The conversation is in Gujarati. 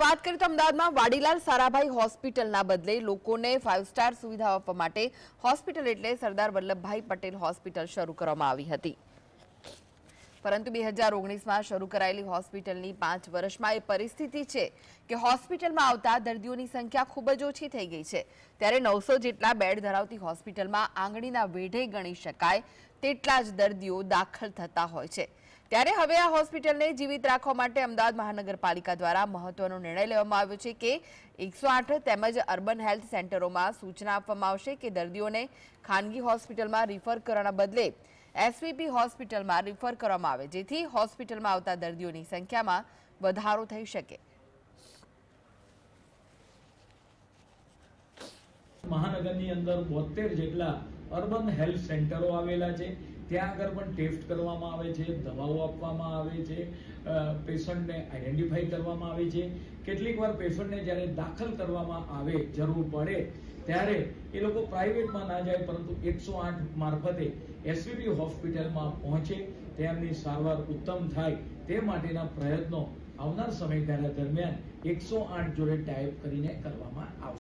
વાત કરીએ તો અમદાવાદમાં વાડીલાલ સારાભાઈ હોસ્પિટલના બદલે લોકોને ફાઇવ સ્ટાર સુવિધા આપવા માટે હોસ્પિટલ એટલે સરદાર વલ્લભભાઈ પટેલ હોસ્પિટલ શરૂ કરવામાં આવી હતી. પરંતુ બે હજાર ઓગણીસમાં શરૂ કરાયેલી હોસ્પિટલની પાંચ વર્ષમાં એ પરિસ્થિતિ છે કે હોસ્પિટલમાં આવતા દર્દીઓની સંખ્યા ખૂબ જ ઓછી થઈ ગઈ છે. ત્યારે નવસો જેટલા બેડ ધરાવતી હોસ્પિટલમાં આંગળીના વેઢે ગણી શકાય તેટલા જ દર્દીઓ દાખલ થતા હોય છે. ત્યારે હવે આ હોસ્પિટલને જીવિત રાખવા માટે અમદાવાદ મહાનગરપાલિકા દ્વારા મહત્વનો નિર્ણય લેવામાં આવ્યો છે કે એકસો આઠ તેમજ અર્બન હેલ્થ સેન્ટરોમાં સૂચના આપવામાં આવશે કે દર્દીઓને ખાનગી હોસ્પિટલમાં રિફર કરવાના બદલે એસવીપી હોસ્પિટલમાં રિફર કરવામાં આવે, જેથી હોસ્પિટલમાં આવતા દર્દીઓની સંખ્યામાં વધારો થઈ શકે. મહાનગરની અંદર બોતેર જેટલા અર્બન હેલ્થ સેન્ટરો આવેલા છે. ત્યાં આગળ પણ ટેસ્ટ કરવામાં આવે છે, દવાઓ આપવામાં આવે છે પેશન્ટને આઈડેન્ટિફાઈ કરવામાં આવે છે. કેટલીક વાર પેશન્ટને જ્યારે દાખલ કરવામાં આવે, જરૂર પડે, ત્યારે એ લોકો પ્રાઇવેટમાં ના જાય, પરંતુ એકસો આઠ મારફતે એસવીપી હોસ્પિટલમાં પહોંચે તેમની સારવાર ઉત્તમ થાય તે માટેના પ્રયત્નો આવનાર સમયગાળા દરમિયાન એકસો આઠ જોડે ટાઈપ કરીને કરવામાં આવશે.